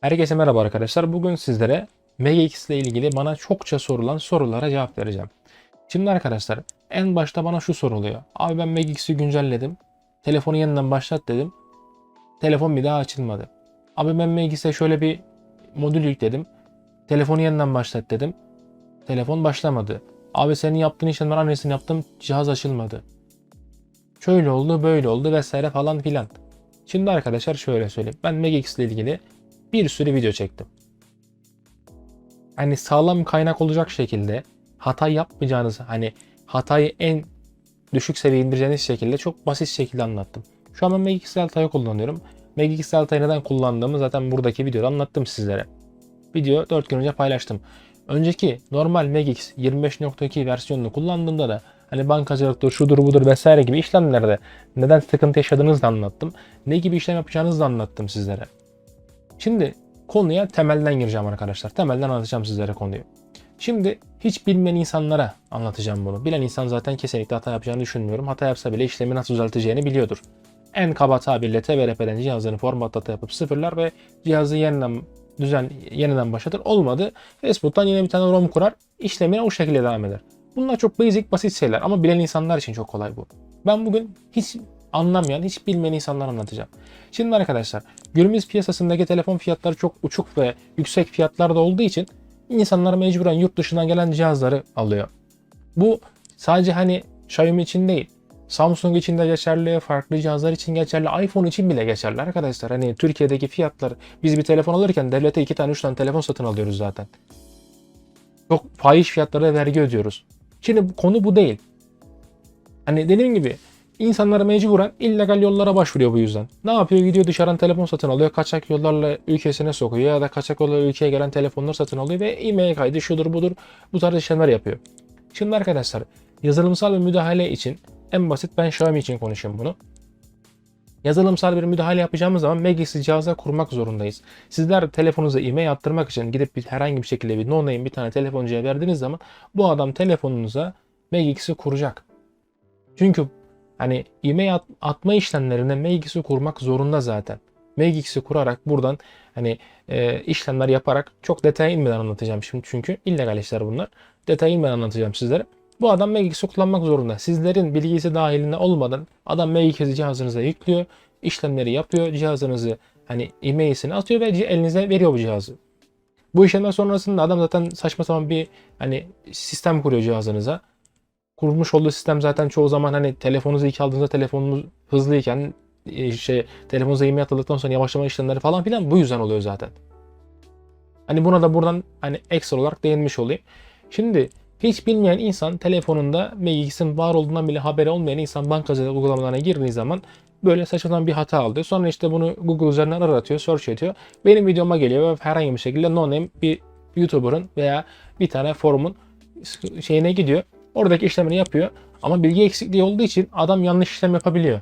Herkese merhaba arkadaşlar. Bugün sizlere MegaX ile ilgili bana çokça sorulan sorulara cevap vereceğim. Şimdi arkadaşlar en başta bana şu soruluyor. Abi ben MegaX'i güncelledim. Telefonu yeniden başlat dedim. Telefon bir daha açılmadı. Abi ben MegaX'e şöyle bir modül yükledim. Telefonu yeniden başlat dedim. Telefon başlamadı. Abi senin yaptığın işlemler annesini yaptım. Cihaz açılmadı. Şöyle oldu böyle oldu vesaire falan filan. Şimdi arkadaşlar şöyle söyleyeyim. Ben MegaX ile ilgili bir sürü video çektim. Hani sağlam kaynak olacak şekilde hata yapmayacağınız hani hatayı en düşük seviyeye indireceğiniz şekilde çok basit şekilde anlattım. Şu an ben Megix Delta'yı kullanıyorum. Megix Delta'yı neden kullandığımı zaten buradaki videoda anlattım sizlere. Video 4 gün önce paylaştım. Önceki normal Megix 25.2 versiyonunu kullandığımda da hani bankacılıktır, şudur budur vesaire gibi işlemlerde neden sıkıntı yaşadığınızı da anlattım. Ne gibi işlem yapacağınızı da anlattım sizlere. Şimdi konuya temelden gireceğim arkadaşlar. Temelden anlatacağım sizlere konuyu. Şimdi hiç bilmeyen insanlara anlatacağım bunu. Bilen insan zaten kesinlikle hata yapacağını düşünmüyorum. Hata yapsa bile işlemi nasıl düzelteceğini biliyordur. En kaba tabirle TVRP'den cihazını format data yapıp sıfırlar ve cihazı yeniden düzen yeniden başlatır. Olmadı. Facebook'tan yine bir tane ROM kurar. işlemine o şekilde devam eder. Bunlar çok basic basit şeyler ama bilen insanlar için çok kolay bu. Ben bugün hiç anlamayan, hiç bilmeyen insanlar anlatacağım. Şimdi arkadaşlar günümüz piyasasındaki telefon fiyatları çok uçuk ve yüksek fiyatlarda olduğu için insanlar mecburen yurt dışından gelen cihazları alıyor. Bu sadece hani Xiaomi için değil. Samsung için de geçerli, farklı cihazlar için geçerli, iPhone için bile geçerli arkadaşlar. Hani Türkiye'deki fiyatlar biz bir telefon alırken devlete iki tane üç tane telefon satın alıyoruz zaten. Çok fahiş fiyatlara vergi ödüyoruz. Şimdi konu bu değil. Hani dediğim gibi İnsanlar mecburen illegal yollara başvuruyor bu yüzden. Ne yapıyor? Gidiyor dışarıdan telefon satın alıyor. Kaçak yollarla ülkesine sokuyor ya da kaçak yollarla ülkeye gelen telefonlar satın alıyor ve e-mail kaydı şudur budur bu tarz işlemler yapıyor. Şimdi arkadaşlar yazılımsal bir müdahale için en basit ben Xiaomi için konuşayım bunu. Yazılımsal bir müdahale yapacağımız zaman Magix'i cihaza kurmak zorundayız. Sizler telefonunuza e-mail attırmak için gidip bir, herhangi bir şekilde bir no name bir tane telefoncuya verdiğiniz zaman bu adam telefonunuza Magix'i kuracak. Çünkü Hani e-mail at, atma işlemlerinde Magix'i kurmak zorunda zaten. Magix'i kurarak buradan hani e, işlemler yaparak çok detaya inmeden anlatacağım şimdi çünkü illegal işler bunlar. Detaya inmeden anlatacağım sizlere. Bu adam Magix'i kullanmak zorunda. Sizlerin bilgisi dahilinde olmadan adam Magix'i cihazınıza yüklüyor, işlemleri yapıyor, cihazınızı hani e-mail'sini atıyor ve elinize veriyor bu cihazı. Bu işlemler sonrasında adam zaten saçma sapan bir hani sistem kuruyor cihazınıza kurmuş olduğu sistem zaten çoğu zaman hani telefonunuzu ilk aldığınızda telefonunuz hızlıyken e, şey telefonunuza e-mail atıldıktan sonra yavaşlama işlemleri falan filan bu yüzden oluyor zaten. Hani buna da buradan hani ekstra olarak değinmiş olayım. Şimdi hiç bilmeyen insan telefonunda Magix'in var olduğundan bile haberi olmayan insan bankacılık uygulamalarına girdiği zaman böyle saçmadan bir hata alıyor. Sonra işte bunu Google üzerinden aratıyor, search ediyor. Benim videoma geliyor ve herhangi bir şekilde no name bir YouTuber'ın veya bir tane forumun şeyine gidiyor. Oradaki işlemini yapıyor. Ama bilgi eksikliği olduğu için adam yanlış işlem yapabiliyor.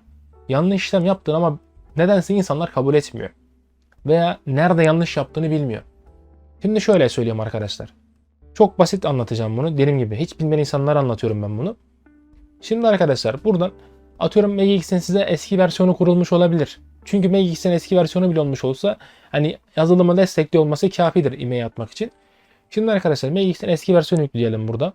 Yanlış işlem yaptığını ama nedense insanlar kabul etmiyor. Veya nerede yanlış yaptığını bilmiyor. Şimdi şöyle söyleyeyim arkadaşlar. Çok basit anlatacağım bunu. Dediğim gibi hiç bilmeyen insanlara anlatıyorum ben bunu. Şimdi arkadaşlar buradan atıyorum Magix'in size eski versiyonu kurulmuş olabilir. Çünkü Magix'in eski versiyonu bile olmuş olsa hani yazılımı destekli olması kafidir e-mail atmak için. Şimdi arkadaşlar Magix'in eski versiyonu yükleyelim burada.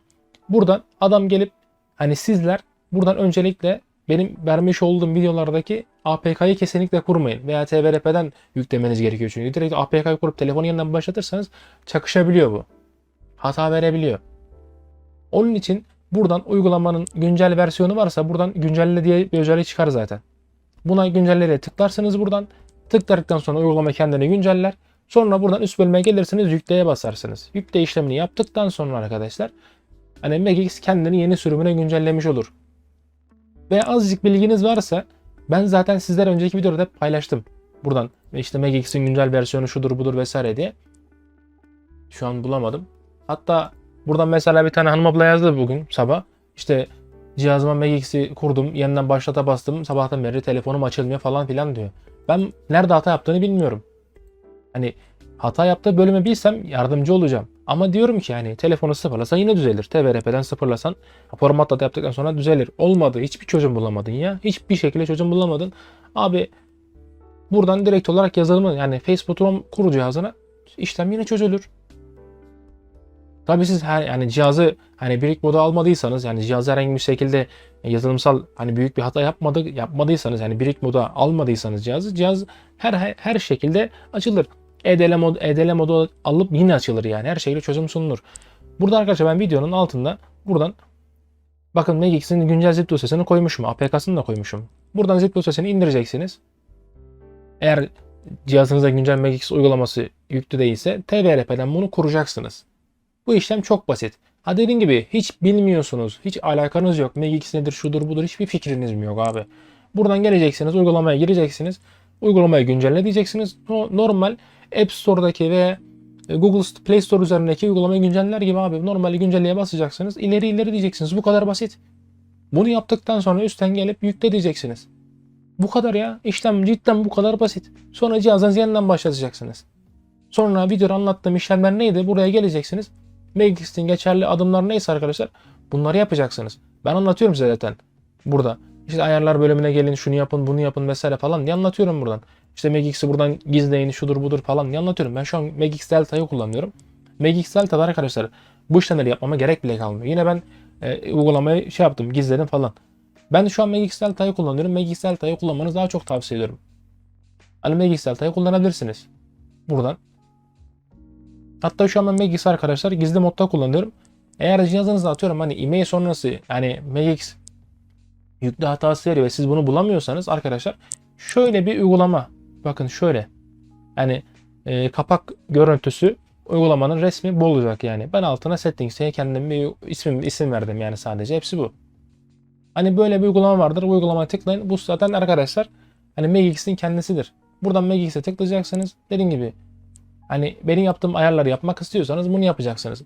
Buradan adam gelip hani sizler buradan öncelikle benim vermiş olduğum videolardaki APK'yı kesinlikle kurmayın. Veya TVRP'den yüklemeniz gerekiyor çünkü. Direkt APK'yı kurup telefonu yeniden başlatırsanız çakışabiliyor bu. Hata verebiliyor. Onun için buradan uygulamanın güncel versiyonu varsa buradan güncelle diye bir özellik çıkar zaten. Buna güncellere tıklarsınız buradan. Tıkladıktan sonra uygulama kendini günceller. Sonra buradan üst bölüme gelirsiniz yükleye basarsınız. Yükle işlemini yaptıktan sonra arkadaşlar Hani Magix kendini yeni sürümüne güncellemiş olur. Ve azıcık bilginiz varsa ben zaten sizler önceki videoda paylaştım. Buradan işte Magix'in güncel versiyonu şudur budur vesaire diye. Şu an bulamadım. Hatta buradan mesela bir tane hanım abla yazdı bugün sabah. İşte cihazıma Magix'i kurdum, yeniden başlata bastım. Sabahtan beri telefonum açılmıyor falan filan diyor. Ben nerede hata yaptığını bilmiyorum. Hani hata yaptığı bölümü bilsem yardımcı olacağım. Ama diyorum ki yani telefonu sıfırlasan yine düzelir. TVRP'den sıfırlasan formatla da yaptıktan sonra düzelir. Olmadı. Hiçbir çözüm bulamadın ya. Hiçbir şekilde çözüm bulamadın. Abi Buradan direkt olarak yazılımı yani Facebook kur cihazına işlem yine çözülür. Tabii siz her yani cihazı hani Brick moda almadıysanız yani cihazı herhangi bir şekilde yazılımsal hani büyük bir hata yapmadı yapmadıysanız yani Brick moda almadıysanız cihazı cihaz her, her şekilde açılır. EDL mod EDL modu alıp yine açılır yani her şekilde çözüm sunulur. Burada arkadaşlar ben videonun altında buradan bakın Magix'in güncel zip dosyasını koymuşum. APK'sını da koymuşum. Buradan zip dosyasını indireceksiniz. Eğer cihazınızda güncel Magix uygulaması yüklü değilse TVRP'den bunu kuracaksınız. Bu işlem çok basit. Ha dediğim gibi hiç bilmiyorsunuz, hiç alakanız yok. Magix nedir, şudur budur hiçbir fikriniz mi yok abi. Buradan geleceksiniz, uygulamaya gireceksiniz. Uygulamayı güncelle diyeceksiniz. No- Normal App Store'daki ve Google Play Store üzerindeki uygulamayı günceller gibi abi. Normal güncelleye basacaksınız. İleri ileri diyeceksiniz. Bu kadar basit. Bunu yaptıktan sonra üstten gelip yükle diyeceksiniz. Bu kadar ya. İşlem cidden bu kadar basit. Sonra cihazınızı yeniden başlatacaksınız. Sonra videoda anlattığım işlemler neydi? Buraya geleceksiniz. Magix'in geçerli adımlar neyse arkadaşlar bunları yapacaksınız. Ben anlatıyorum size zaten burada. İşte ayarlar bölümüne gelin şunu yapın bunu yapın vesaire falan diye anlatıyorum buradan. İşte Magix'i buradan gizleyin şudur budur falan diye anlatıyorum. Ben şu an Magix Delta'yı kullanıyorum. Magix Delta'da arkadaşlar bu işlemleri yapmama gerek bile kalmıyor. Yine ben e, uygulamayı şey yaptım gizledim falan. Ben şu an Magix Delta'yı kullanıyorum. Magix Delta'yı kullanmanızı daha çok tavsiye ediyorum. Hani Magix Delta'yı kullanabilirsiniz. Buradan Hatta şu an ben Magix arkadaşlar gizli modda kullanıyorum. Eğer cihazınızda atıyorum hani e-mail sonrası yani Magix yüklü hatası veriyor ve siz bunu bulamıyorsanız arkadaşlar şöyle bir uygulama. Bakın şöyle. Yani e, kapak görüntüsü uygulamanın resmi bu olacak yani. Ben altına settings'e kendim bir isim isim verdim yani sadece. Hepsi bu. Hani böyle bir uygulama vardır. Bu uygulamaya tıklayın. Bu zaten arkadaşlar hani Magix'in kendisidir. Buradan Magix'e tıklayacaksınız. Dediğim gibi Hani benim yaptığım ayarları yapmak istiyorsanız bunu yapacaksınız.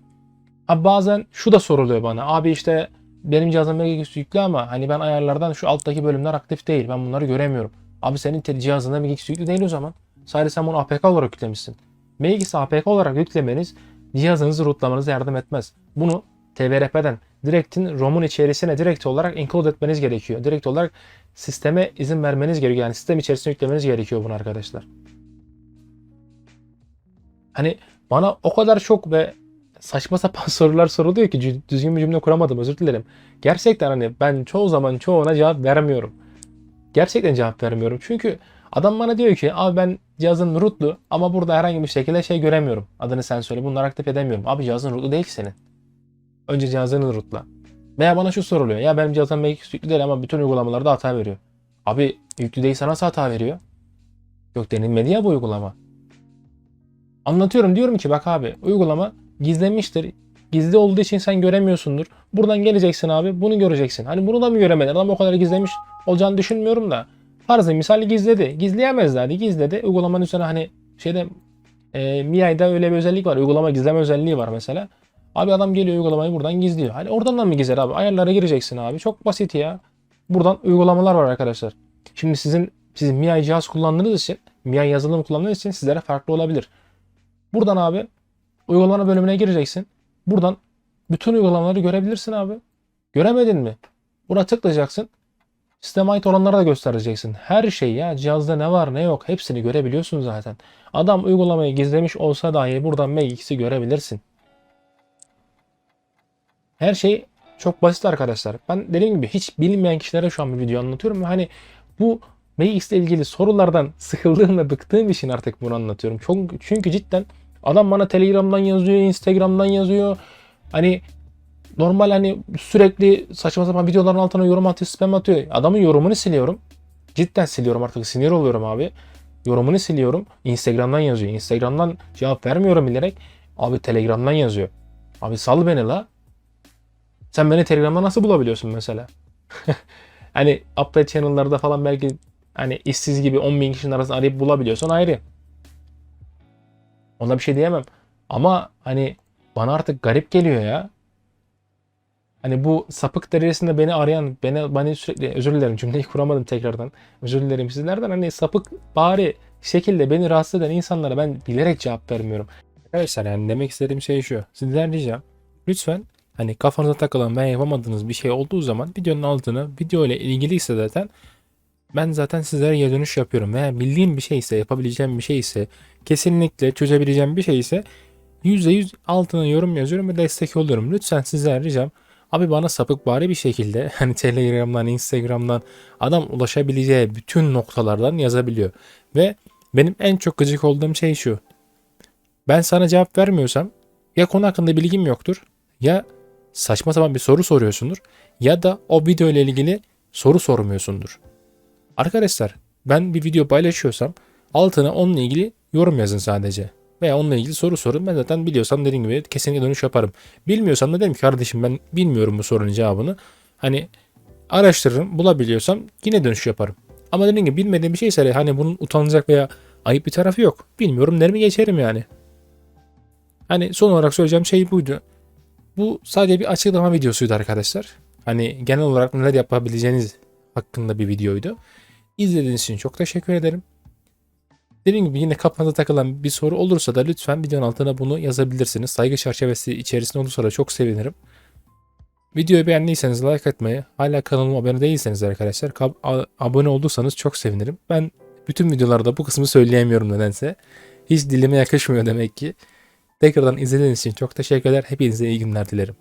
Abi bazen şu da soruluyor bana. Abi işte benim cihazım Megix yüklü ama hani ben ayarlardan şu alttaki bölümler aktif değil. Ben bunları göremiyorum. Abi senin cihazında Megix yüklü değil o zaman. Sadece sen bunu APK olarak yüklemişsin. Megix'i APK olarak yüklemeniz cihazınızı rootlamanıza yardım etmez. Bunu TVRP'den direktin ROM'un içerisine direkt olarak include etmeniz gerekiyor. Direkt olarak sisteme izin vermeniz gerekiyor. Yani sistem içerisine yüklemeniz gerekiyor bunu arkadaşlar. Hani bana o kadar çok ve saçma sapan sorular soruluyor ki düzgün bir cümle kuramadım özür dilerim. Gerçekten hani ben çoğu zaman çoğuna cevap veremiyorum. Gerçekten cevap vermiyorum. Çünkü adam bana diyor ki abi ben cihazın rootlu ama burada herhangi bir şekilde şey göremiyorum. Adını sen söyle bunları aktif edemiyorum. Abi cihazın rootlu değil ki senin. Önce cihazını rootla. Veya bana şu soruluyor. Ya benim cihazım belki yüklü değil ama bütün uygulamalarda hata veriyor. Abi yüklü değilse nasıl hata veriyor? Yok denilmedi ya bu uygulama. Anlatıyorum diyorum ki bak abi uygulama gizlenmiştir. Gizli olduğu için sen göremiyorsundur. Buradan geleceksin abi bunu göreceksin. Hani bunu da mı göremedin? Adam o kadar gizlemiş olacağını düşünmüyorum da. Farzı misal gizledi. Gizleyemezdi hadi gizledi. Uygulamanın üzerine hani şeyde e, MIUI'da öyle bir özellik var. Uygulama gizleme özelliği var mesela. Abi adam geliyor uygulamayı buradan gizliyor. Hani oradan da mı gizler abi? Ayarlara gireceksin abi. Çok basit ya. Buradan uygulamalar var arkadaşlar. Şimdi sizin sizin MIUI cihaz kullandığınız için, MIUI yazılım kullandığınız için sizlere farklı olabilir. Buradan abi uygulama bölümüne gireceksin. Buradan bütün uygulamaları görebilirsin abi. Göremedin mi? Buna tıklayacaksın. Sisteme ait olanları da göstereceksin. Her şey ya cihazda ne var ne yok hepsini görebiliyorsun zaten. Adam uygulamayı gizlemiş olsa dahi buradan Magix'i görebilirsin. Her şey çok basit arkadaşlar. Ben dediğim gibi hiç bilmeyen kişilere şu an bir video anlatıyorum. Hani bu Magix ile ilgili sorulardan sıkıldığım ve bıktığım için artık bunu anlatıyorum. Çok, çünkü cidden adam bana Telegram'dan yazıyor, Instagram'dan yazıyor. Hani normal hani sürekli saçma sapan videoların altına yorum atıyor, spam atıyor. Adamın yorumunu siliyorum. Cidden siliyorum artık sinir oluyorum abi. Yorumunu siliyorum. Instagram'dan yazıyor. Instagram'dan cevap vermiyorum bilerek. Abi Telegram'dan yazıyor. Abi sal beni la. Sen beni Telegram'da nasıl bulabiliyorsun mesela? hani update channel'larda falan belki hani işsiz gibi 10 bin kişinin arasında arayıp bulabiliyorsan ayrı. Ona bir şey diyemem. Ama hani bana artık garip geliyor ya. Hani bu sapık derecesinde beni arayan, beni, beni sürekli özür dilerim cümleyi kuramadım tekrardan. Özür dilerim sizlerden. Hani sapık bari şekilde beni rahatsız eden insanlara ben bilerek cevap vermiyorum. Arkadaşlar yani demek istediğim şey şu. Sizden ricam lütfen hani kafanıza takılan ben yapamadığınız bir şey olduğu zaman videonun altına video ile ilgiliyse zaten Ben zaten sizlere geri dönüş yapıyorum veya bildiğim bir şey ise, yapabileceğim bir şey ise, kesinlikle çözebileceğim bir şey ise %100 altına yorum yazıyorum ve destek oluyorum. Lütfen sizler ricam abi bana sapık bari bir şekilde hani Telegram'dan, Instagram'dan adam ulaşabileceği bütün noktalardan yazabiliyor. Ve benim en çok gıcık olduğum şey şu. Ben sana cevap vermiyorsam ya konu hakkında bilgim yoktur ya saçma sapan bir soru soruyorsundur ya da o video ile ilgili soru sormuyorsundur. Arkadaşlar ben bir video paylaşıyorsam altına onunla ilgili yorum yazın sadece. Veya onunla ilgili soru sorun. Ben zaten biliyorsam dediğim gibi kesinlikle dönüş yaparım. Bilmiyorsam da dedim ki kardeşim ben bilmiyorum bu sorunun cevabını. Hani araştırırım bulabiliyorsam yine dönüş yaparım. Ama dediğim gibi bilmediğim bir şeyse hani bunun utanılacak veya ayıp bir tarafı yok. Bilmiyorum derimi geçerim yani. Hani son olarak söyleyeceğim şey buydu. Bu sadece bir açıklama videosuydu arkadaşlar. Hani genel olarak neler yapabileceğiniz hakkında bir videoydu. İzlediğiniz için çok teşekkür ederim. Dediğim gibi yine kafanıza takılan bir soru olursa da lütfen videonun altına bunu yazabilirsiniz. Saygı çerçevesi içerisinde olursa da çok sevinirim. Videoyu beğendiyseniz like etmeyi, hala kanalıma abone değilseniz arkadaşlar abone olduysanız çok sevinirim. Ben bütün videolarda bu kısmı söyleyemiyorum nedense. Hiç dilime yakışmıyor demek ki. Tekrardan izlediğiniz için çok teşekkürler. Hepinize iyi günler dilerim.